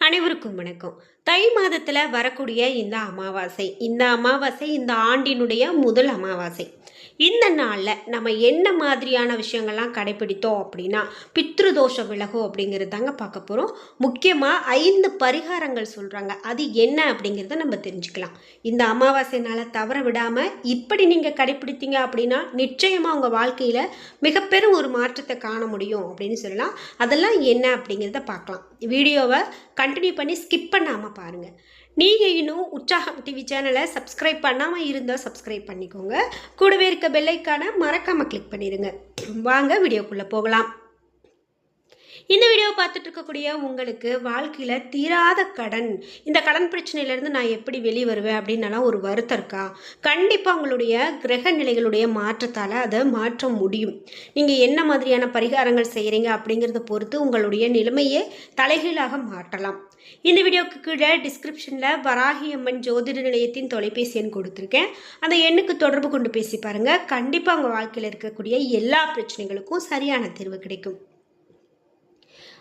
அனைவருக்கும் வணக்கம். தை மாதத்தில் வரக்கூடிய இந்த அமாவாசை இந்த அமாவாசை இந்த ஆண்டினுடைய முதல் அமாவாசை. இந்த நாளில் நம்ம என்ன மாதிரியான விஷயங்கள்லாம் கடைபிடித்தோம் அப்படின்னா பித்ருதோஷம் விலகும் அப்படிங்கிறது தாங்க பார்க்க போகிறோம் முக்கியமாக ஐந்து பரிகாரங்கள் சொல்கிறாங்க அது என்ன அப்படிங்கிறத நம்ம தெரிஞ்சுக்கலாம். இந்த அமாவாசைனால் தவற விடாமல் இப்படி நீங்கள் கடைபிடித்தீங்க அப்படின்னா நிச்சயமாக உங்கள் வாழ்க்கையில் மிகப்பெரும் ஒரு மாற்றத்தை காண முடியும் அப்படின்னு சொல்லலாம். அதெல்லாம் என்ன அப்படிங்கிறத பார்க்கலாம். வீடியோவை கண்டினியூ பண்ணி ஸ்கிப் பண்ணாமல் பாருங்கள் நீங்கள் இன்னும் உற்சாகம் டிவி சேனலை சப்ஸ்கிரைப் பண்ணாமல் இருந்தால் சப்ஸ்கிரைப் பண்ணிக்கோங்க. கூடவே இருக்க பெல்லைக்கான மறக்காமல் கிளிக் பண்ணிடுங்க வாங்க வீடியோக்குள்ளே போகலாம். இந்த வீடியோவை பார்த்துட்டு இருக்கக்கூடிய உங்களுக்கு வாழ்க்கையில் தீராத கடன். இந்த கடன் பிரச்சனையிலேருந்து நான் எப்படி வெளியே வருவேன் அப்படின்னலாம் ஒரு வருத்தம் இருக்கா? கண்டிப்பாக உங்களுடைய கிரக நிலைகளுடைய மாற்றத்தால் அதை மாற்ற முடியும். நீங்கள் என்ன மாதிரியான பரிகாரங்கள் செய்கிறீங்க அப்படிங்கிறத பொறுத்து உங்களுடைய நிலைமையை தலைகீழாக மாற்றலாம். இந்த வீடியோக்கு கீழே டிஸ்கிரிப்ஷனில் வராகியம்மன் ஜோதிட நிலையத்தின் தொலைபேசி எண் கொடுத்துருக்கேன். அந்த எண்ணுக்கு தொடர்பு கொண்டு பேசி பாருங்கள் கண்டிப்பாக உங்கள் வாழ்க்கையில் இருக்கக்கூடிய எல்லா பிரச்சனைகளுக்கும் சரியான தீர்வு கிடைக்கும்.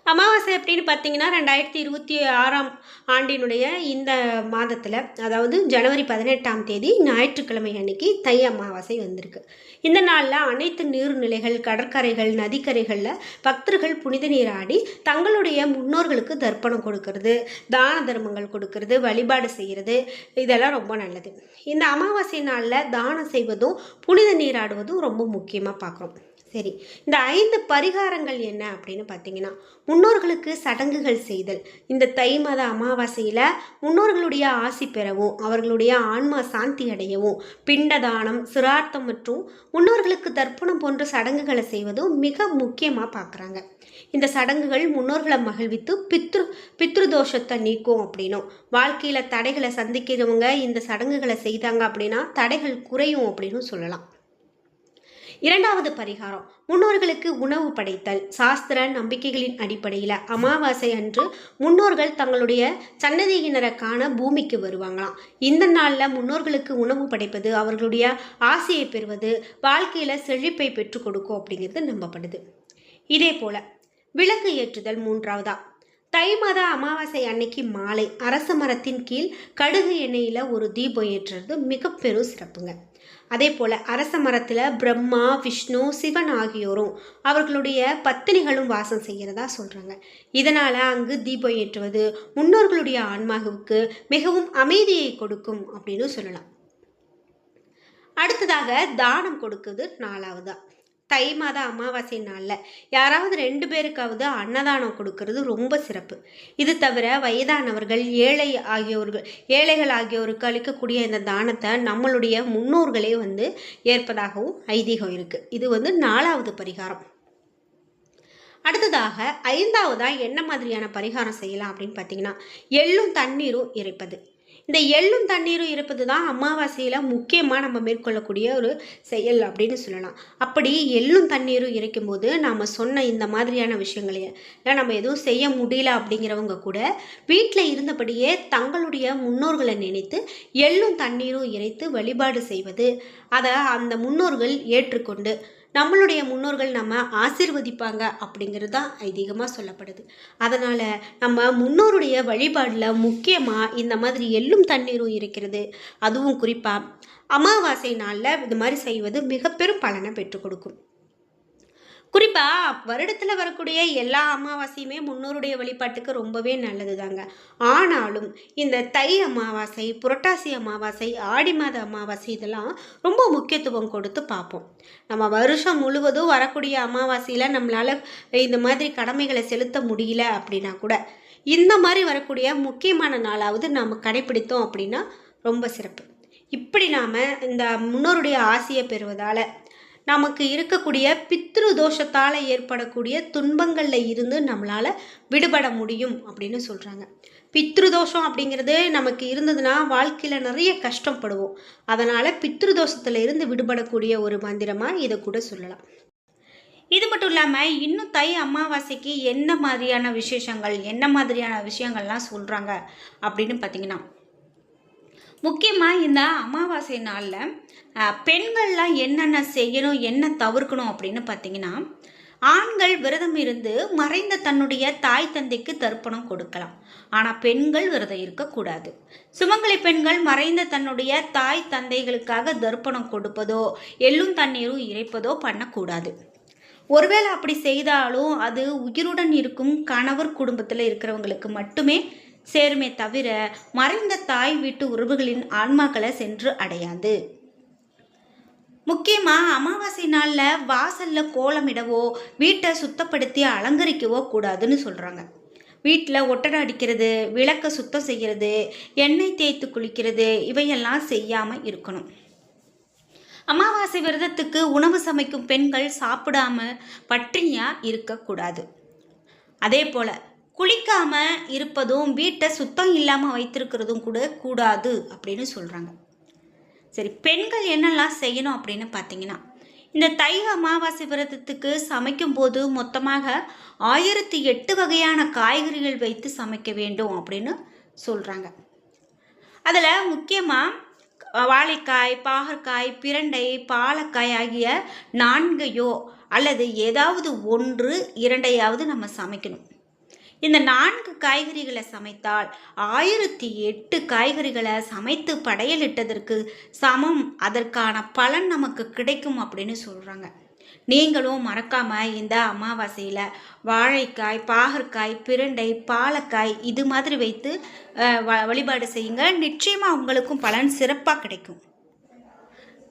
அமாவாசை அப்படின்னு பார்த்தீங்கன்னா ரெண்டாயிரத்தி இருபத்தி ஆறாம் ஆண்டினுடைய இந்த மாதத்தில் அதாவது ஜனவரி பதினெட்டாம் தேதி ஞாயிற்றுக்கிழமை அன்னைக்கு தை அமாவாசை வந்திருக்கு. இந்த நாளில் அனைத்து நீர்நிலைகள் கடற்கரைகள் நதிக்கரைகளில் பக்தர்கள் புனித நீராடி தங்களுடைய முன்னோர்களுக்கு தர்ப்பணம் கொடுக்கறது தான தர்மங்கள் கொடுக்கறது வழிபாடு செய்கிறது இதெல்லாம் ரொம்ப நல்லது. இந்த அமாவாசை நாளில் தானம் செய்வதும் புனித நீராடுவதும் ரொம்ப முக்கியமாக பார்க்குறோம். சரி இந்த ஐந்து பரிகாரங்கள் என்ன அப்படின்னு பார்த்தீங்கன்னா முன்னோர்களுக்கு சடங்குகள் செய்தல். இந்த தை மாத அமாவாசையில் முன்னோர்களுடைய ஆசி பெறவும் அவர்களுடைய ஆன்மா சாந்தி அடையவும் பிண்டதானம் சிரார்த்தம் மற்றும் முன்னோர்களுக்கு தர்ப்பணம் போன்ற சடங்குகளை செய்வதும் மிக முக்கியமாக பார்க்குறாங்க. இந்த சடங்குகள் முன்னோர்களை மகிழ்வித்து பித்ரு பித்ருதோஷத்தை நீக்கும் அப்படின்னும். வாழ்க்கையில் தடைகளை சந்திக்கிறவங்க இந்த சடங்குகளை செய்தாங்க அப்படின்னா தடைகள் குறையும் அப்படின்னு சொல்லலாம். இரண்டாவது பரிகாரம் முன்னோர்களுக்கு உணவு படைத்தல். சாஸ்திர நம்பிக்கைகளின் அடிப்படையில் அமாவாசை அன்று முன்னோர்கள் தங்களுடைய சன்னதியினரை காண பூமிக்கு வருவாங்களாம். இந்த நாளில் முன்னோர்களுக்கு உணவு படைப்பது அவர்களுடைய ஆசையை பெறுவது வாழ்க்கையில் செழிப்பை பெற்றுக் கொடுக்கும் அப்படிங்கிறது நம்பப்படுது. இதே போல விளக்கு ஏற்றுதல் மூன்றாவதா? தை மாத அமாவாசை அன்னைக்கு மாலை அரச மரத்தின் கீழ் கடுகு எண்ணெயில் ஒரு தீபம் ஏற்றுறது மிக பெரும் சிறப்புங்க. அதே போல் அரச மரத்தில் பிரம்மா விஷ்ணு சிவன் ஆகியோரும் அவர்களுடைய பத்தினிகளும் வாசம் செய்கிறதா சொல்கிறாங்க இதனால் அங்கு தீபம் ஏற்றுவது முன்னோர்களுடைய ஆன்மாவுக்கு மிகவும் அமைதியை கொடுக்கும் அப்படின்னு சொல்லலாம். அடுத்ததாக தானம் கொடுக்குது நாலாவதா. தை மாத அமாவாசை நாளில் யாராவது ரெண்டு பேருக்காவது அன்னதானம் கொடுக்கறது ரொம்ப சிறப்பு. இது தவிர வயதானவர்கள் ஏழை ஆகியோர்கள் ஏழைகள் ஆகியோருக்கு அளிக்கக்கூடிய இந்த தானத்தை நம்மளுடைய முன்னோர்களே வந்து ஏற்பதாகவும் ஐதீகம் இருக்குது இது வந்து நாலாவது பரிகாரம். அடுத்ததாக ஐந்தாவதாக என்ன மாதிரியான பரிகாரம் செய்யலாம் அப்படின்னு பார்த்தீங்கன்னா எள்ளும் தண்ணீரும் இறைப்பது. இந்த எள்ளும் தண்ணீரும் இருப்பது தான் அமாவாசையில் முக்கியமாக நம்ம மேற்கொள்ளக்கூடிய ஒரு செயல் அப்படின்னு சொல்லலாம். அப்படி எள்ளும் தண்ணீரும் இறைக்கும் போது நாம் சொன்ன இந்த மாதிரியான விஷயங்களையே நம்ம எதுவும் செய்ய முடியல அப்படிங்கிறவங்க கூட வீட்டில் இருந்தபடியே தங்களுடைய முன்னோர்களை நினைத்து எள்ளும் தண்ணீரும் இறைத்து வழிபாடு செய்வது. அதை அந்த முன்னோர்கள் ஏற்றுக்கொண்டு நம்மளுடைய முன்னோர்கள் நம்ம ஆசிர்வதிப்பாங்க அப்படிங்கிறது தான் ஐதீகமாக சொல்லப்படுது. அதனால் நம்ம முன்னோருடைய வழிபாடில் முக்கியமாக இந்த மாதிரி எள்ளும் தண்ணீரும் இருக்கிறது. அதுவும் குறிப்பாக அமாவாசை நாளில் இது மாதிரி செய்வது மிக பெரும் பலனை பெற்றுக் கொடுக்கும். குறிப்பாக வருடத்தில் வரக்கூடிய எல்லா அமாவாசையுமே முன்னோருடைய வழிபாட்டுக்கு ரொம்பவே நல்லது தாங்க ஆனாலும் இந்த தை அமாவாசை புரட்டாசி அமாவாசை ஆடி மாத அமாவாசை இதெல்லாம் ரொம்ப முக்கியத்துவம் கொடுத்து பார்ப்போம். நம்ம வருஷம் முழுவதும் வரக்கூடிய அமாவாசையில் நம்மளால் இந்த மாதிரி கடமைகளை செலுத்த முடியல அப்படின்னா கூட இந்த மாதிரி வரக்கூடிய முக்கியமான நாளாவது நாம் கடைப்பிடித்தோம் அப்படின்னா ரொம்ப சிறப்பு. இப்படி நாம் இந்த முன்னோருடைய ஆசையை பெறுவதால் நமக்கு இருக்கக்கூடிய பித்ரு தோஷத்தால் ஏற்படக்கூடிய துன்பங்களில் இருந்து நம்மளால் விடுபட முடியும் அப்படின்னு சொல்கிறாங்க பித்ருதோஷம் அப்படிங்கிறது நமக்கு இருந்ததுன்னா வாழ்க்கையில் நிறைய கஷ்டப்படுவோம். அதனால் பித்ருதோஷத்தில் இருந்து விடுபடக்கூடிய ஒரு மந்திரமாக இதை கூட சொல்லலாம். இது மட்டும் இல்லாமல் இன்னும் தை அமாவாசைக்கு என்ன மாதிரியான விசேஷங்கள் என்ன மாதிரியான விஷயங்கள்லாம் சொல்கிறாங்க அப்படின்னு பார்த்தீங்கன்னா முக்கியமாக இந்த அமாவாசை நாளில் பெண்கள்லாம் என்னென்ன செய்யணும் என்ன தவிர்க்கணும் அப்படின்னு பார்த்தீங்கன்னா ஆண்கள் விரதம் இருந்து மறைந்த தன்னுடைய தாய் தந்தைக்கு தர்ப்பணம் கொடுக்கலாம். ஆனால் பெண்கள் விரதம் இருக்கக்கூடாது. சுமங்கலி பெண்கள் மறைந்த தன்னுடைய தாய் தந்தைகளுக்காக தர்ப்பணம் கொடுப்பதோ எள்ளும் தண்ணீரும் இறைப்பதோ பண்ணக்கூடாது. ஒருவேளை அப்படி செய்தாலும் அது உயிருடன் இருக்கும் கணவர் குடும்பத்தில் இருக்கிறவங்களுக்கு மட்டுமே சேருமே தவிர மறைந்த தாய் வீட்டு உறவுகளின் ஆன்மாக்களை சென்று அடையாது. முக்கியமாக அமாவாசை நாளில் வாசலில் கோலமிடவோ வீட்டை சுத்தப்படுத்தி அலங்கரிக்கவோ கூடாதுன்னு சொல்கிறாங்க வீட்டில் ஒட்டடை அடிக்கிறது விளக்க சுத்தம் செய்கிறது எண்ணெய் தேய்த்து குளிக்கிறது இவையெல்லாம் செய்யாமல் இருக்கணும். அமாவாசை விரதத்துக்கு உணவு சமைக்கும் பெண்கள் சாப்பிடாம பற்றியாக இருக்கக்கூடாது. அதே போல் குளிக்காம இருப்பதும் வீட்டை சுத்தம் இல்லாமல் வைத்திருக்கிறதும் கூட கூடாது அப்படின்னு சொல்கிறாங்க சரி பெண்கள் என்னெல்லாம் செய்யணும் அப்படின்னு பார்த்தீங்கன்னா இந்த தை அமாவாசை விரதத்துக்கு சமைக்கும்போது மொத்தமாக ஆயிரத்தி எட்டு வகையான காய்கறிகள் வைத்து சமைக்க வேண்டும் அப்படின்னு சொல்கிறாங்க அதில் முக்கியமாக வாழைக்காய் பாகற்காய் பிரண்டை பாலக்காய் ஆகிய நான்கையோ அல்லது ஏதாவது ஒன்று இரண்டையாவது நம்ம சமைக்கணும். இந்த நான்கு காய்கறிகளை சமைத்தால் ஆயிரத்தி எட்டு காய்கறிகளை சமைத்து படையலிட்டதற்கு சமம். அதற்கான பலன் நமக்கு கிடைக்கும் அப்படின்னு சொல்கிறாங்க நீங்களும் மறக்காமல் இந்த அமாவாசையில் வாழைக்காய் பாகற்காய் பிரண்டை பாலக்காய் இது மாதிரி வைத்து வ- வழிபாடு செய்யுங்க. நிச்சயமாக உங்களுக்கும் பலன் சிறப்பாக கிடைக்கும்.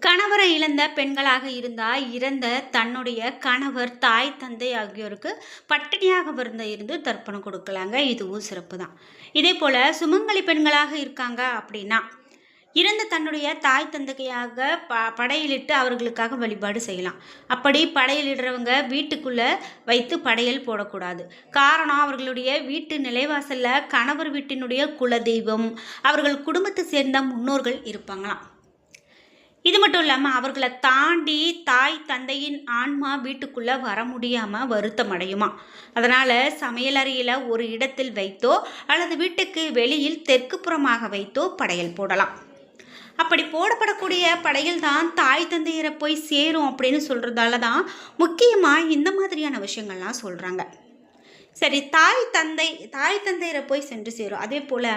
கணவரை இழந்த பெண்களாக இருந்தால் இறந்த தன்னுடைய கணவர் தாய் தந்தை ஆகியோருக்கு பட்டினியாக விருந்த இருந்து தர்ப்பணம் கொடுக்கலாங்க. இதுவும் சிறப்பு தான் இதே போல் சுமங்கலி பெண்களாக இருக்காங்க அப்படின்னா இறந்த தன்னுடைய தாய் தந்தையாக ப படையலிட்டு அவர்களுக்காக வழிபாடு செய்யலாம். அப்படி படையலிடுறவங்க வீட்டுக்குள்ளே வைத்து படையல் போடக்கூடாது. காரணம் அவர்களுடைய வீட்டு நிலைவாசலில் கணவர் வீட்டினுடைய குலதெய்வம் அவர்கள் குடும்பத்தை சேர்ந்த முன்னோர்கள் இருப்பாங்களாம். இது மட்டும் இல்லாமல் அவர்களை தாண்டி தாய் தந்தையின் ஆன்மா வீட்டுக்குள்ளே வர முடியாமல் வருத்தம் அடையுமா? அதனால் சமையலறையில் ஒரு இடத்தில் வைத்தோ அல்லது வீட்டுக்கு வெளியில் தெற்கு புறமாக வைத்தோ படையல் போடலாம். அப்படி போடப்படக்கூடிய படையல் தான் தாய் தந்தையரை போய் சேரும் அப்படின்னு சொல்கிறதால தான் முக்கியமாக இந்த மாதிரியான விஷயங்கள்லாம் சொல்கிறாங்க சரி தாய் தந்தை தாய் தந்தையரை போய் சென்று சேரும். அதே போல்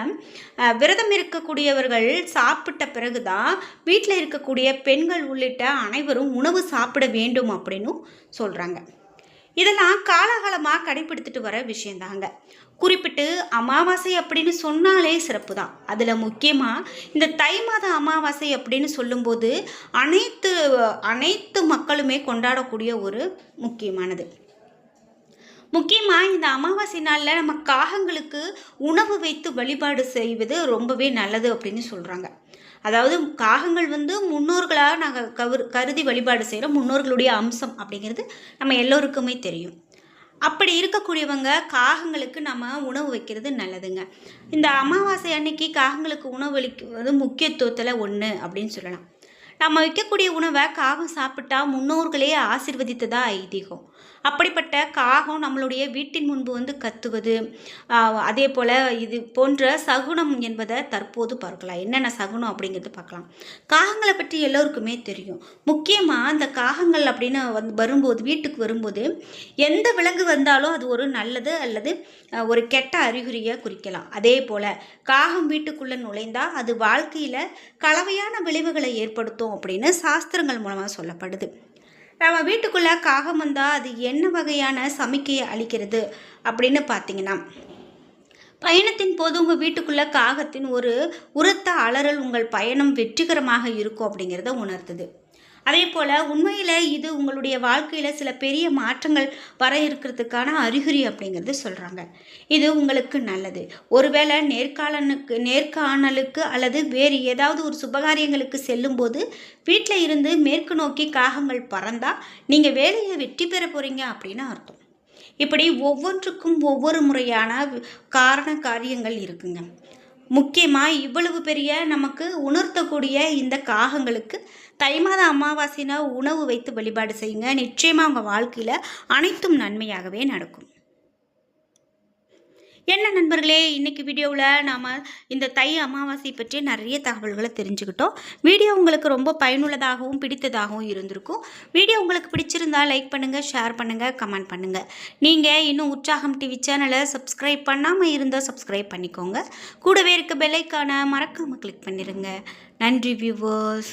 விரதம் இருக்கக்கூடியவர்கள் சாப்பிட்ட பிறகு தான் வீட்டில் இருக்கக்கூடிய பெண்கள் உள்ளிட்ட அனைவரும் உணவு சாப்பிட வேண்டும் அப்படின்னும் சொல்கிறாங்க இதெல்லாம் காலகாலமாக கடைபிடித்துட்டு வர விஷயந்தாங்க. குறிப்பிட்டு அமாவாசை அப்படின்னு சொன்னாலே சிறப்பு தான் அதில் முக்கியமாக இந்த தை மாத அமாவாசை அப்படின்னு சொல்லும்போது அனைத்து அனைத்து மக்களுமே கொண்டாடக்கூடிய ஒரு முக்கியமானது. முக்கியமாக இந்த அமாவாசை நாளில் நம்ம காகங்களுக்கு உணவு வைத்து வழிபாடு செய்வது ரொம்பவே நல்லது அப்படின்னு சொல்கிறாங்க அதாவது காகங்கள் வந்து முன்னோர்களாக நாங்கள் கவர் கருதி வழிபாடு செய்கிறோம் முன்னோர்களுடைய அம்சம் அப்படிங்கிறது நம்ம எல்லோருக்குமே தெரியும். அப்படி இருக்கக்கூடியவங்க காகங்களுக்கு நம்ம உணவு வைக்கிறது நல்லதுங்க. இந்த அமாவாசை அன்னைக்கு காகங்களுக்கு உணவு அளிக்கிறது முக்கியத்துவத்தில் ஒன்று அப்படின்னு சொல்லலாம். நம்ம வைக்கக்கூடிய உணவை காகம் சாப்பிட்டா முன்னோர்களே ஆசிர்வதித்ததா ஐதீகம். அப்படிப்பட்ட காகம் நம்மளுடைய வீட்டின் முன்பு வந்து கத்துவது அதே போல் இது போன்ற சகுனம் என்பதை தற்போது பார்க்கலாம். என்னென்ன சகுனம் அப்படிங்கிறது பார்க்கலாம். காகங்களை பற்றி எல்லோருக்குமே தெரியும். முக்கியமாக அந்த காகங்கள் அப்படின்னு வந்து வரும்போது வீட்டுக்கு வரும்போது எந்த விலங்கு வந்தாலும் அது ஒரு நல்லது அல்லது ஒரு கெட்ட அறிகுறியை குறிக்கலாம். அதே போல் காகம் வீட்டுக்குள்ளே நுழைந்தால் அது வாழ்க்கையில் கலவையான விளைவுகளை ஏற்படுத்தும் அப்படின்னு சாஸ்திரங்கள் மூலமாக சொல்லப்படுது. நம்ம வீட்டுக்குள்ளே காகம் வந்தால் அது என்ன வகையான சமிக்கையை அளிக்கிறது அப்படின்னு பார்த்தீங்கன்னா பயணத்தின் போது உங்கள் வீட்டுக்குள்ளே காகத்தின் ஒரு உரத்த அலறல் உங்கள் பயணம் வெற்றிகரமாக இருக்கும் அப்படிங்கிறத உணர்த்துது. அதே போல் உண்மையில் இது உங்களுடைய வாழ்க்கையில் சில பெரிய மாற்றங்கள் வர இருக்கிறதுக்கான அறிகுறி அப்படிங்கிறது சொல்கிறாங்க இது உங்களுக்கு நல்லது. ஒருவேளை நேர்காணலுக்கு நேர்காணலுக்கு அல்லது வேறு ஏதாவது ஒரு சுபகாரியங்களுக்கு செல்லும்போது வீட்டில் இருந்து மேற்கு நோக்கி காகங்கள் பறந்தால் நீங்கள் வேலையை வெற்றி பெற போகிறீங்க அப்படின்னு அர்த்தம். இப்படி ஒவ்வொன்றுக்கும் ஒவ்வொரு முறையான காரண காரியங்கள் இருக்குங்க. முக்கியமாக இவ்வளவு பெரிய நமக்கு உணர்த்தக்கூடிய இந்த காகங்களுக்கு தை மாத அமாவாசைனா உணவு வைத்து வழிபாடு செய்யுங்க. நிச்சயமாக உங்கள் வாழ்க்கையில் அனைத்தும் நன்மையாகவே நடக்கும். என்ன நண்பர்களே இன்றைக்கி வீடியோவில் நாம் இந்த தை அமாவாசை பற்றி நிறைய தகவல்களை தெரிஞ்சுக்கிட்டோம். வீடியோ உங்களுக்கு ரொம்ப பயனுள்ளதாகவும் பிடித்ததாகவும் இருந்திருக்கும். வீடியோ உங்களுக்கு பிடிச்சிருந்தா லைக் பண்ணுங்கள் ஷேர் பண்ணுங்கள் கமெண்ட் பண்ணுங்கள் நீங்கள் இன்னும் உற்சாகம் டிவி சேனலை சப்ஸ்கிரைப் பண்ணாமல் இருந்தால் சப்ஸ்கிரைப் பண்ணிக்கோங்க. கூடவே இருக்க பெல்லைக்கான மறக்காமல் கிளிக் பண்ணிடுங்க நன்றி வியூவர்ஸ்